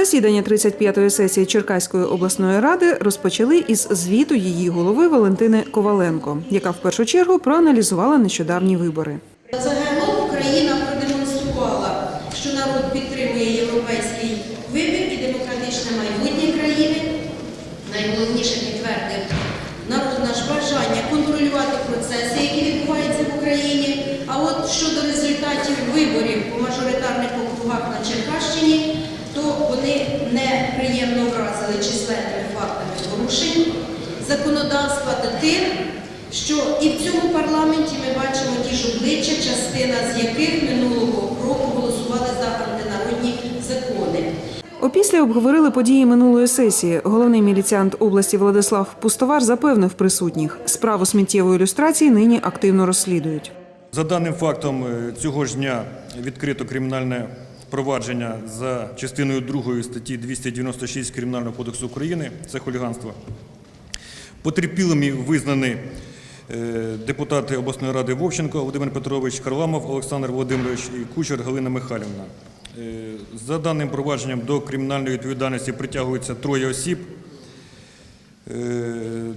Засідання 35-ї сесії Черкаської обласної ради розпочали із звіту її голови Валентини Коваленко, яка в першу чергу проаналізувала нещодавні вибори. Загалом Україна продемонструвала, що народ підтримує європейський вибір і демократичне майбутнє країни. Найголовніше підтвердив народ наш бажання контролювати процеси, які відбуваються в Україні. А от щодо результатів виборів по мажоритарних округах на Черкащині, то вони неприємно вразили численними фактами порушень законодавства та тим, що і в цьому парламенті ми бачимо ті ж обличчя, частина з яких минулого року голосували за антинародні закони. Опісля обговорили події минулої сесії. Головний міліціант області Владислав Пустовар запевнив присутніх, справу сміттєвої ілюстрації нині активно розслідують. За даним фактом, е, цього ж дня відкрито кримінальне провадження за частиною 2 статті 296 Кримінального кодексу України, це хуліганство. Потерпілими визнані е, депутати обласної ради Вовченко Володимир Петрович, Харламов Олександр Володимирович і Кучер Галина Михайлівна. Е, За даним провадженням до кримінальної відповідальності притягується троє осіб. Е,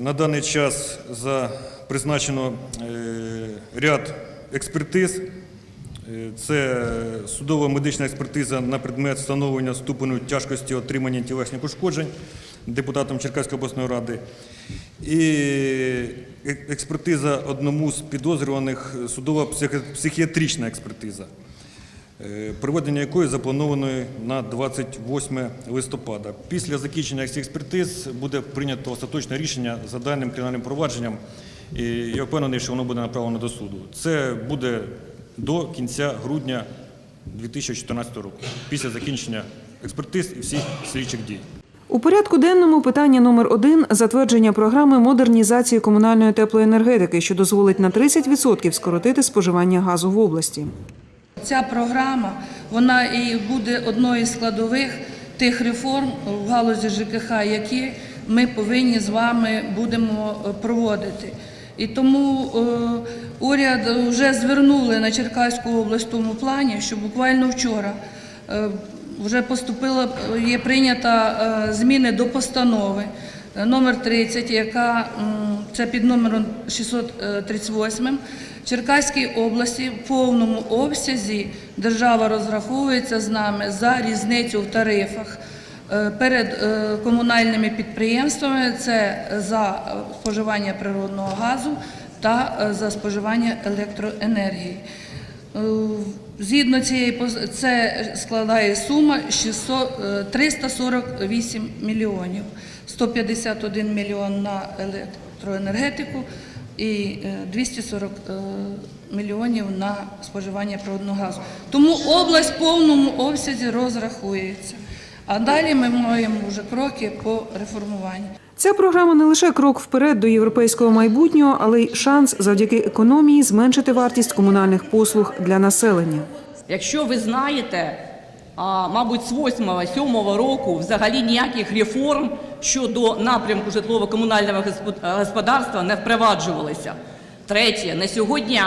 На даний час призначено ряд експертиз. Це судова медична експертиза на предмет встановлення ступеню тяжкості отримання тілесних ушкоджень депутатом Черкаської обласної ради. І експертиза одному з підозрюваних судова психіатрична експертиза е, проведення якої заплановано на 28 листопада. Після закінчення цих експертиз буде прийнято остаточне рішення за даним кримінальним провадженням, і я впевнений, що воно буде направлено до суду. Це буде до кінця грудня 2014 року, після закінчення експертиз і всіх слідчих дій. У порядку денному питання номер один затвердження програми модернізації комунальної теплоенергетики, що дозволить на 30% скоротити споживання газу в області. Ця програма вона і буде одною з складових тих реформ в галузі ЖКХ, які ми повинні з вами будемо проводити. І тому е, уряд вже звернули на Черкаську область в тому плані, що буквально вчора е, вже поступила, є прийнята е, зміни до постанови номер 30, яка це під номером 638. В Черкаській області в повному обсязі держава розраховується з нами за різницю в тарифах перед е, комунальними підприємствами. Це за е, споживання природного газу та е, за споживання електроенергії. Е, Згідно цієї це складає сума 600, е, 348 мільйонів, 151 мільйон на електроенергетику і е, 240 е, мільйонів на споживання природного газу. Тому область в повному обсязі розрахується. А далі ми маємо вже кроки по реформуванню. Ця програма не лише крок вперед до європейського майбутнього, але й шанс завдяки економії зменшити вартість комунальних послуг для населення. Якщо ви знаєте, а, мабуть, з 8-7 року взагалі ніяких реформ щодо напрямку житлово-комунального господ- господарства не впроваджувалися. Третє, на сьогодні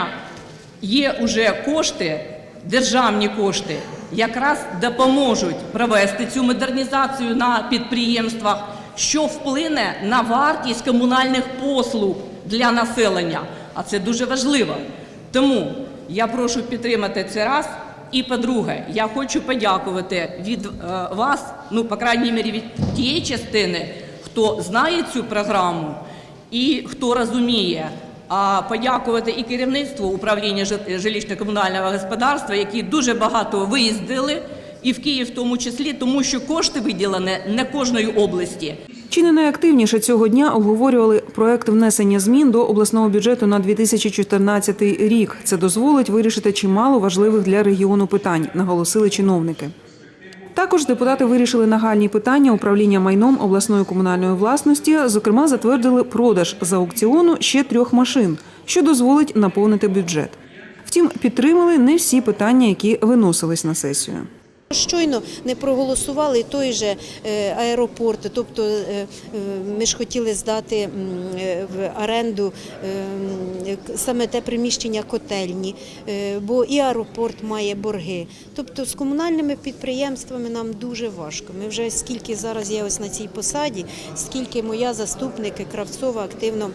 є уже кошти, державні кошти, якраз допоможуть провести цю модернізацію на підприємствах, що вплине на вартість комунальних послуг для населення. А це дуже важливо. Тому я прошу підтримати це раз. І по-друге, я хочу подякувати від е, вас, ну, по крайній мірі, від тієї частини, хто знає цю програму і хто розуміє. А подякувати і керівництву управління жилищно-комунального господарства, які дуже багато виїздили, і в Київ в тому числі, тому що кошти виділені не кожної області. Чи не найактивніше цього дня обговорювали проект внесення змін до обласного бюджету на 2014 рік. Це дозволить вирішити чимало важливих для регіону питань, наголосили чиновники. Також депутати вирішили нагальні питання управління майном обласної комунальної власності. Зокрема, затвердили продаж за аукціону ще трьох машин, що дозволить наповнити бюджет. Втім, підтримали не всі питання, які виносились на сесію. Щойно не проголосували той же е, аеропорт, тобто е, е, ми ж хотіли здати в оренду саме те приміщення котельні, бо і аеропорт має борги. Тобто з комунальними підприємствами нам дуже важко. Ми вже скільки зараз я ось на цій посаді, скільки моя заступник Кравцова активно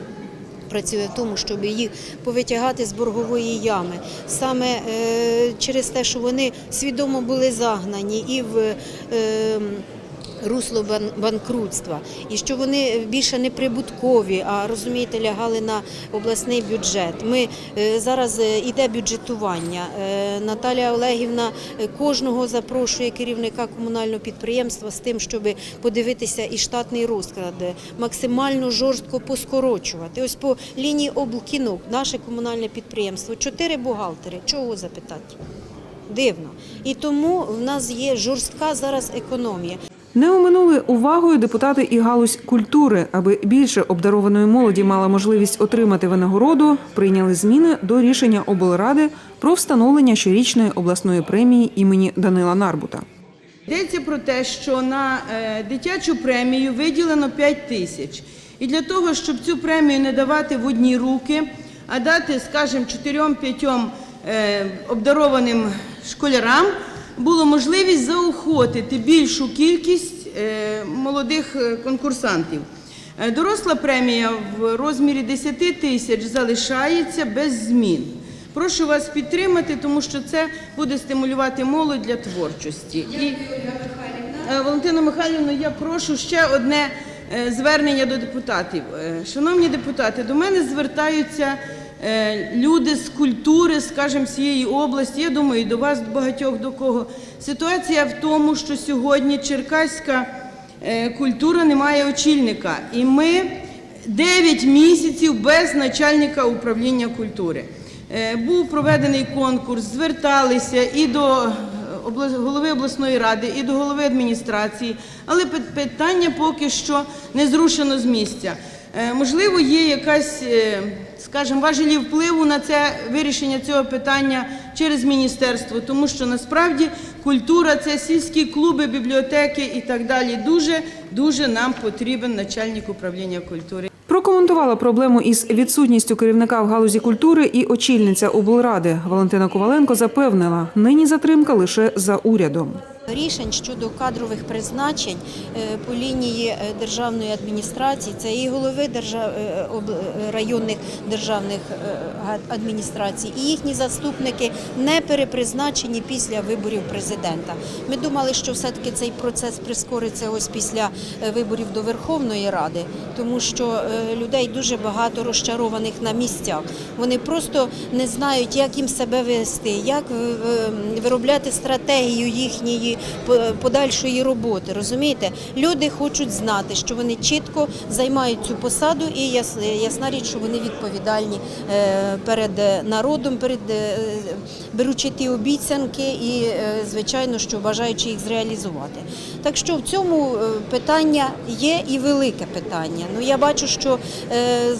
працює в тому, щоб їх повитягати з боргової ями. Саме е, через те, що вони свідомо були загнані і в е, русло банкрутства, і що вони більше не прибуткові, а розумієте, лягали на обласний бюджет. Ми е, зараз е, іде бюджетування. Е, Наталія Олегівна кожного запрошує керівника комунального підприємства з тим, щоб подивитися і штатний розклад, максимально жорстко поскорочувати. Ось по лінії облкінок, наше комунальне підприємство, чотири бухгалтери. Чого запитати? Дивно. І тому в нас є жорстка зараз економія. Не оминули увагою депутати і галузь культури, аби більше обдарованої молоді мала можливість отримати винагороду. Прийняли зміни до рішення облради про встановлення щорічної обласної премії імені Данила Нарбута. Йдеться про те, що на е, дитячу премію виділено 5 тисяч. І для того, щоб цю премію не давати в одні руки, а дати, скажімо, 4-5 е, обдарованим школярам, було можливість заохотити більшу кількість е, молодих е, конкурсантів. Е, Доросла премія в розмірі 10 тисяч залишається без змін. Прошу вас підтримати, тому що це буде стимулювати молодь для творчості. І, Валентина Михайлівна, я прошу ще одне звернення до депутатів. Шановні депутати, до мене звертаються люди з культури, скажімо, цієї області. Я думаю, і до вас до багатьох до кого. Ситуація в тому, що сьогодні черкаська е, культура не має очільника. І ми 9 місяців без начальника управління культури. Е, Був проведений конкурс, зверталися і до е, голови обласної ради, і до голови адміністрації, але питання поки що не зрушено з місця. Е, Можливо, є якась, е, скажімо, важелі впливу на це вирішення цього питання через міністерство, тому що насправді культура це сільські клуби, бібліотеки і так далі. Дуже дуже нам потрібен начальник управління культури. Прокоментувала проблему із відсутністю керівника в галузі культури і очільниця облради Валентина Коваленко запевнила, нині затримка лише за урядом. Рішень щодо кадрових призначень е, по лінії е, державної адміністрації, це і голови держав... е, районних державних адміністрацій, і їхні заступники не перепризначені після виборів президента. Ми думали, що все-таки цей процес прискориться ось після виборів до Верховної Ради, тому що людей дуже багато розчарованих на місцях. Вони просто не знають, як їм себе вести, як виробляти стратегію їхньої по- подальшої роботи. Розумієте, люди хочуть знати, що вони чітко займають цю посаду, і яс- ясна річ, що вони відповідальні е, перед е, народом, перед е, беручи ті обіцянки, і звичайно, що бажаючи їх зреалізувати. Так що в цьому питання є і велике питання. Ну я бачу, що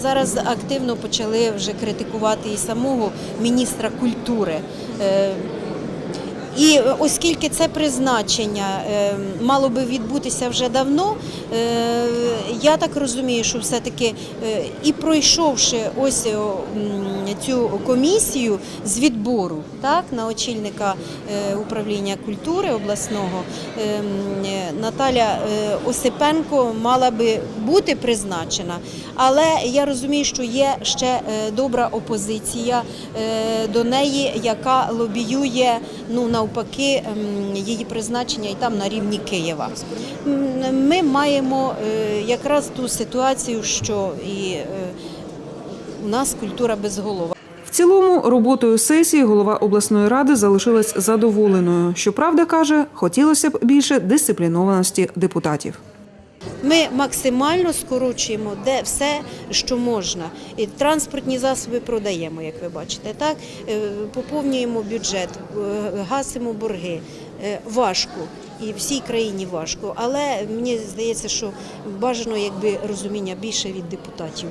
зараз активно почали вже критикувати і самого міністра культури. І е, оскільки це призначення е, мало би відбутися вже давно, е, я так розумію, що все-таки і пройшовши ось цю комісію з відбору так, на очільника управління культури обласного, Наталя Осипенко мала би бути призначена. Але я розумію, що є ще добра опозиція до неї, яка лобіює ну навпаки ем, її призначення і там на рівні Києва. Ми маємо е, якраз ту ситуацію, що і е, у нас культура безголова. В цілому роботою сесії голова обласної ради залишилась задоволеною. Щоправда, каже, хотілося б більше дисциплінованості депутатів. Ми максимально скорочуємо де все, що можна. І транспортні засоби продаємо, як ви бачите. Так Е, поповнюємо бюджет, е, гасимо борги. Е, Важко і всій країні важко, але мені здається, що бажано якби розуміння більше від депутатів.